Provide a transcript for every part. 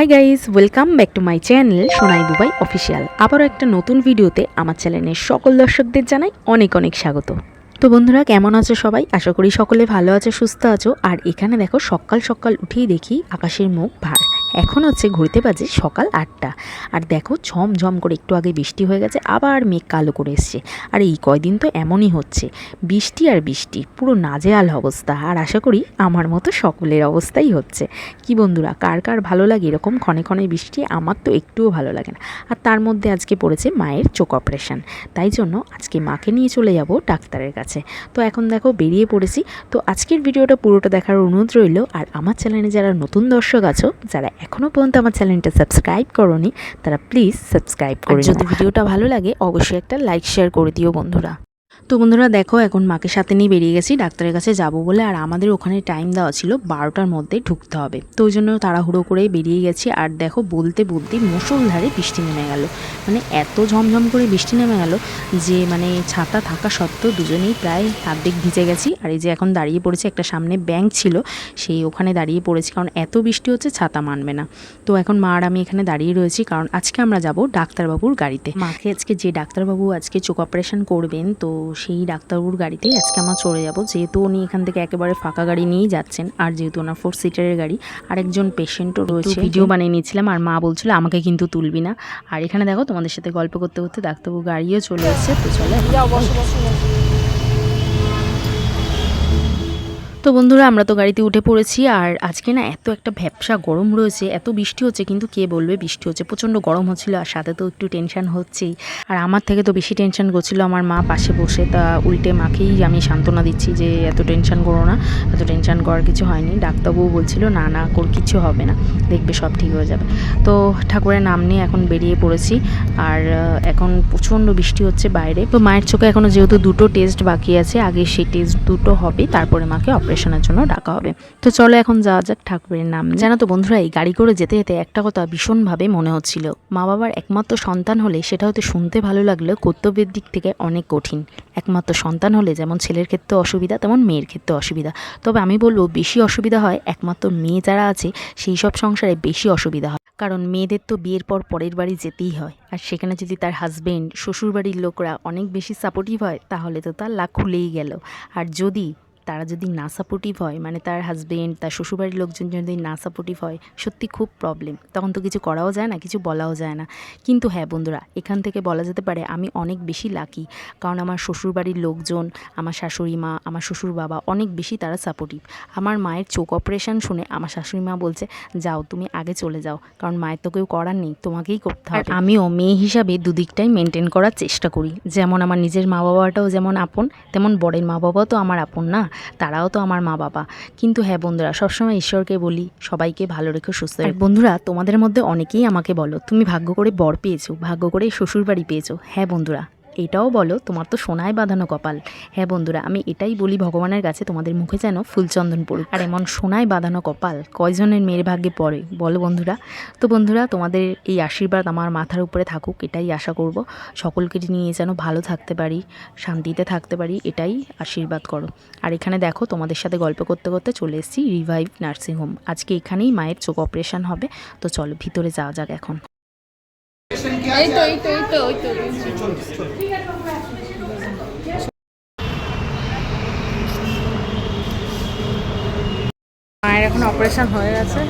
Hi guys welcome back to my channel Sonai Dubai official আবারও একটা নতুন ভিডিওতে আমার চ্যানেলের সকল দর্শকদের জানাই অনেক অনেক স্বাগত। তো বন্ধুরা, কেমন আছো সবাই? আশা করি সকলে ভালো আছো, সুস্থ আছো। আর এখানে দেখো, সকাল সকাল উঠেই দেখি আকাশের মুখ ভার। এখন হচ্ছে ঘুরতে বাজে সকাল আটটা। আর দেখো ঝমঝম করে একটু আগে বৃষ্টি হয়ে গেছে, আবার মেঘ কালো করে এসছে। আর এই কয়দিন তো এমনই হচ্ছে, বৃষ্টি আর বৃষ্টি, পুরো নাজেহাল অবস্থা। আর আশা করি আমার মতো সকলের অবস্থাই হচ্ছে। কি বন্ধুরা, কার কার ভালো লাগে এরকম ক্ষণে ক্ষণে বৃষ্টি, আমার তো একটুও ভালো লাগে না। আর তার মধ্যে আজকে পড়েছে মায়ের চোখ অপারেশন তাই জন্য আজকে মাকে নিয়ে চলে যাব ডাক্তারের কাছে। তো এখন দেখো বেরিয়ে পড়েছি। তো আজকের ভিডিওটা পুরোটা দেখার অনুরোধ রইল। আর আমার চ্যানেলে যারা নতুন দর্শক আছো, যারা এখনও পর্যন্ত আমার চ্যানেলটা সাবস্ক্রাইব করনি তারা প্লিজ সাবস্ক্রাইব করে যদি ভিডিওটা ভালো লাগে অবশ্যই একটা লাইক শেয়ার করে দিও বন্ধুরা। তো বন্ধুরা দেখো, এখন মাকে সাথে নিয়ে বেরিয়ে গেছি, ডাক্তারের কাছে যাব বলে। আর আমাদের ওখানে টাইম দেওয়া ছিল বারোটার মধ্যে ঢুকতে হবে। তো ওই জন্য তাড়াহুড়ো করে বেরিয়ে গেছি। আর দেখো, বলতে বলতে মুসলধারে বৃষ্টি নেমে গেল। মানে এত ঝমঝম করে বৃষ্টি নেমে গেল যে মানে ছাতা থাকা সত্ত্বেও দুজনেই প্রায় অর্ধেক ভিজে গেছি। আর এই যে এখন দাঁড়িয়ে পড়েছে, একটা সামনে ব্যাংক ছিল, সেই ওখানে দাঁড়িয়ে পড়েছি। কারণ এত বৃষ্টি হচ্ছে, ছাতা মানবে না। তো এখন মা আর আমি এখানে দাঁড়িয়ে রয়েছি, কারণ আজকে আমরা যাব ডাক্তারবাবুর গাড়িতে। মাকে আজকে যে ডাক্তারবাবু আজকে চোখ অপারেশন করবেন, তো সেই ডাক্তারবাবুর গাড়িতেই আজকে আমরা চলে যাব। যেহেতু উনি এখান থেকে একেবারে ফাঁকা গাড়ি নিয়েই যাচ্ছেন আর যেহেতু ওনার ফোর সিটারের গাড়ি আর একজন পেশেন্টও রয়েছে। ভিডিও বানিয়ে নিয়েছিলাম আর মা বলছিল আমাকে কিন্তু তুলবি না। আর এখানে দেখো তোমাদের সাথে গল্প করতে করতে ডাক্তারবাবু গাড়িও চলে এসেছে তো চলে। তো বন্ধুরা, আমরা তো গাড়িতে উঠে পড়েছি আর আজকে না এত একটা ভ্যাবসা গরম রয়েছে, এত বৃষ্টি হচ্ছে। কিন্তু কে বলবে, বৃষ্টি হচ্ছে, প্রচণ্ড গরম হচ্ছিল আর সাথে তো একটু টেনশান হচ্ছেই। আর আমার থেকে তো বেশি টেনশন করছিল আমার মা পাশে বসে, তা উল্টে মাকেই আমি সান্ত্বনা দিচ্ছি যে, এত টেনশন করো না, এত টেনশন করার কিছু হয়নি। ডাক্তারবাবু বলছিল, না না, কর, কিছু হবে না, দেখবে সব ঠিক হয়ে যাবে। তো ঠাকুরের নাম নিয়ে এখন বেরিয়ে পড়েছি আর এখন প্রচণ্ড বৃষ্টি হচ্ছে বাইরে। তো মায়ের চোখে এখনও যেহেতু দুটো টেস্ট বাকি আছে, আগে সেই টেস্ট দুটো হবে, তারপরে মাকে অপারেশনের জন্য ডাকা হবে। তো চলো এখন যাওয়া যাক ঠাকুরের নাম। জানো তো বন্ধুরা, এই গাড়ি করে যেতে যেতে একটা কথা ভীষণভাবে মনে হচ্ছিল। মা বাবার একমাত্র সন্তান হলে সেটা হয়তো শুনতে ভালো লাগলেও কর্তব্যের দিক থেকে অনেক কঠিন। একমাত্র সন্তান হলে যেমন ছেলের ক্ষেত্রে অসুবিধা, তেমন মেয়ের ক্ষেত্রে অসুবিধা। তবে আমি বলব, বেশি অসুবিধা হয় একমাত্র মেয়ে যারা আছে, সেই সব সংসারে বেশি অসুবিধা হয়। কারণ মেয়েদের তো বিয়ের পর পরের বাড়ি যেতেই হয়। আর সেখানে যদি তার হাজবেন্ড শ্বশুরবাড়ির লোকরা অনেক বেশি সাপোর্টিভ হয়, তাহলে তো তার লাখ খুলেই গেল। আর যদি তারা যদি না সাপোর্টিভ হয় মানে তার হাজবেন্ড তার শ্বশুরবাড়ির লোকজন যদি না সাপোর্টিভ হয় সত্যি খুব প্রবলেম তখন তো কিছু করাও যায় না কিছু বলাও যায় না। কিন্তু হ্যাঁ বন্ধুরা এখান থেকে বলা যেতে পারে আমি অনেক বেশি লাকি কারণ আমার শ্বশুরবাড়ির লোকজন আমার শাশুড়ি মা আমার শ্বশুর বাবা অনেক বেশি তারা সাপোর্টিভ আমার মায়ের চোখ অপারেশন শুনে আমার শাশুড়ি মা বলছে যাও তুমি আগে চলে যাও। কারণ মায়ের তো কেউ করার নেই তোমাকেই করতে হবে। আমিও মেয়ে হিসাবে দুদিকটাই মেনটেন করার চেষ্টা করি। যেমন আমার নিজের মা বাবাটাও যেমন আপন তেমন বরের মা বাবাও তো আমার আপন না। তারাও তো আমার মা বাবা। কিন্তু হ্যাঁ বন্ধুরা, সবসময় ঈশ্বরকে বলি, সবাইকে ভালো রেখো, সুস্থ। বন্ধুরা, তোমাদের মধ্যে অনেকেই আমাকে বলো, তুমি ভাগ্য করে বর পেয়েছ, ভাগ্য করে শ্বশুরবাড়ি পেয়েছ। হ্যাঁ বন্ধুরা। এটাও বলো, তোমার তো সোনায় বাঁধানো কপাল। হ্যাঁ বন্ধুরা, আমি এটাই বলি ভগবানের কাছে, তোমাদের মুখে যেন ফুলচন্দন পড়ুক। আর এমন সোনায় বাঁধানো কপাল কয়জনের মেয়ের ভাগ্যে পড়ে, বলো বন্ধুরা। তো বন্ধুরা, তোমাদের এই আশীর্বাদ আমার মাথার উপরে থাকুক, এটাই আশা করব। সকলকে নিয়ে যেন ভালো থাকতে পারি, শান্তিতে থাকতে পারি, এটাই আশীর্বাদ করো। আর এখানে দেখো, তোমাদের সাথে গল্প করতে করতে চলে এসেছি রিভাইভ নার্সিংহোম। আজকে এখানেই মায়ের চোখ অপারেশন হবে। তো চলো, ভিতরে যাওয়া যাক এখন। এই তো এই তো এই তো ওই তো মায়ের এখন অপারেশন হয়ে গেছে।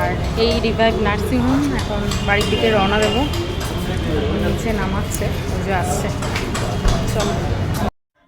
আর এই রিভাইভ নার্সিং হোম এখন বাড়ির দিকে রওনা দেবো। নিচে নামাচ্ছে, পুজো আসছে। চলো।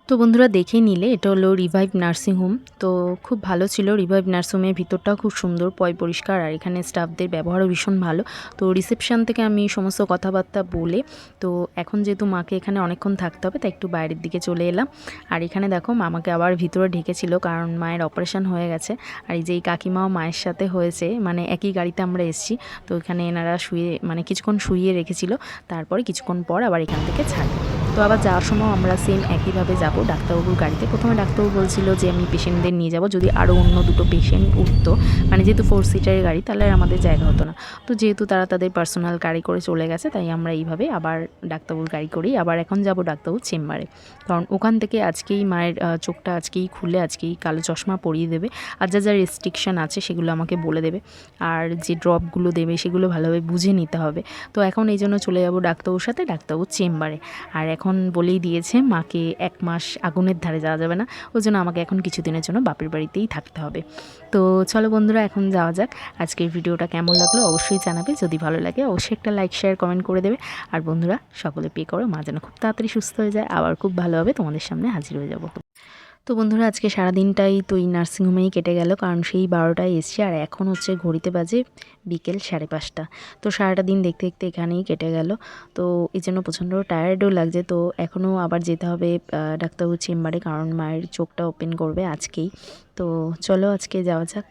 তো বন্ধুরা দেখে নিলে, এটা হলো রিভাইভ নার্সিং হোম তো খুব ভালো ছিল রিভাইভ নার্সিংহোমের ভিতরটাও খুব সুন্দর, পয় পরিষ্কার, আর এখানে স্টাফদের ব্যবহারও ভীষণ ভালো। তো রিসেপশন থেকে আমি সমস্ত কথাবার্তা বলে, তো এখন যেহেতু মাকে এখানে অনেকক্ষণ থাকতে হবে, তাই একটু বাইরের দিকে চলে এলাম। আর এখানে দেখো, মামাকে আবার ভিতরে ঢেকেছিল, কারণ মায়ের অপারেশন হয়ে গেছে। আর এই যে এই কাকিমাও মায়ের সাথে হয়েছে মানে একই গাড়িতে আমরা এসেছি। তো এখানে এনারা শুয়ে মানে কিছুক্ষণ শুয়ে রেখেছিল, তারপরে কিছুক্ষণ পর আবার এখান থেকে ছাড়ে। তো আবার যাওয়ার সময় আমরা সেম একইভাবে যাব ডাক্তারবাবুর গাড়িতে। প্রথমে ডাক্তারবাবু বলছিল যে, আমি পেশেন্টদের নিয়ে যাব, যদি আরও অন্য দুটো পেশেন্ট উঠতো। মানে যেহেতু ফোর সিটারের গাড়ি, তাহলে আমাদের জায়গা হতো না। তো যেহেতু তারা তাদের পার্সোনাল গাড়ি করে চলে গেছে, তাই আমরা এইভাবে আবার ডাক্তারবাবুর গাড়ি করেই আবার এখন যাব ডাক্তারবাবুর চেম্বারে। কারণ ওখান থেকে আজকেই মায়ের চোখটা আজকেই খুলে, আজকেই কালো চশমা পরিয়ে দেবে। আর যা যা রেস্ট্রিকশান আছে, সেগুলো আমাকে বলে দেবে। আর যে ড্রপগুলো দেবে, সেগুলো ভালোভাবে বুঝে নিতে হবে। তো এখন এই জন্য চলে যাব ডাক্তারবাবুর সাথে, ডাক্তারবাবুর চেম্বারে। আর এখন বলেই দিয়েছে, মাকে এক মাস আগুনের ধারে যাওয়া যাবে না। ওই জন্য আমাকে এখন কিছুদিনের জন্য বাপের বাড়িতেই থাকতে হবে। তো চলো বন্ধুরা, এখন যাওয়া যাক। আজকের ভিডিওটা কেমন লাগল অবশ্যই জানাবে। যদি ভালো লাগে, অবশ্যই একটা লাইক শেয়ার কমেন্ট করে দেবে। আর বন্ধুরা, সকলে পে করো, মা যেন খুব তাড়াতাড়ি সুস্থ হয়ে যায়। আবার খুব ভালোভাবে তোমাদের সামনে হাজির হয়ে যাব। তো বন্ধুরা, আজকে সারাদিনটাই তো এই নার্সিংহোমেই কেটে গেল, কারণ সেই বারোটায় এসছে আর এখন হচ্ছে ঘড়িতে বাজে বিকেল সাড়ে পাঁচটা। তো সারাটা দিন দেখতে দেখতে এখানেই কেটে গেল। তো এই জন্য প্রচণ্ড টায়ার্ডও লাগছে, তো এখনও আবার যেতে হবে ডাক্তারবাবুর চেম্বারে কারণ মায়ের চোখটা ওপেন করবে আজকেই। তো চলো আজকে যাওয়া যাক।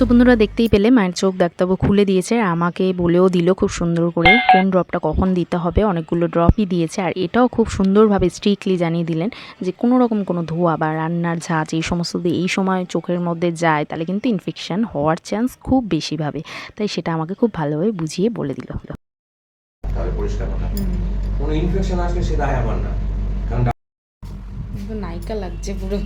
তো বন্ধুরা দেখতেই পেলে মায়ের চোখ ডাক্তারবাবু খুলে দিয়েছে আর আমাকে বলেও দিল খুব সুন্দর করে কোন ড্রপটা কখন দিতে হবে অনেকগুলো ড্রপই দিয়েছে আর এটাও খুব সুন্দরভাবে স্ট্রিক্টলি জানিয়ে দিলেন যে কোনো রকম কোনো ধোয়া বা রান্নার ঝাঁজ এই সমস্ত যদি এই সময় চোখের মধ্যে যায় তাহলে কিন্তু ইনফেকশান হওয়ার চান্স খুব বেশিভাবে তাই সেটা আমাকে খুব ভালোভাবে বুঝিয়ে বলে দিল। পরিষ্কার কোনো ইনফেকশন আসলে সেটা আমার না। কারণ নায়িকা লাগছে পুরো।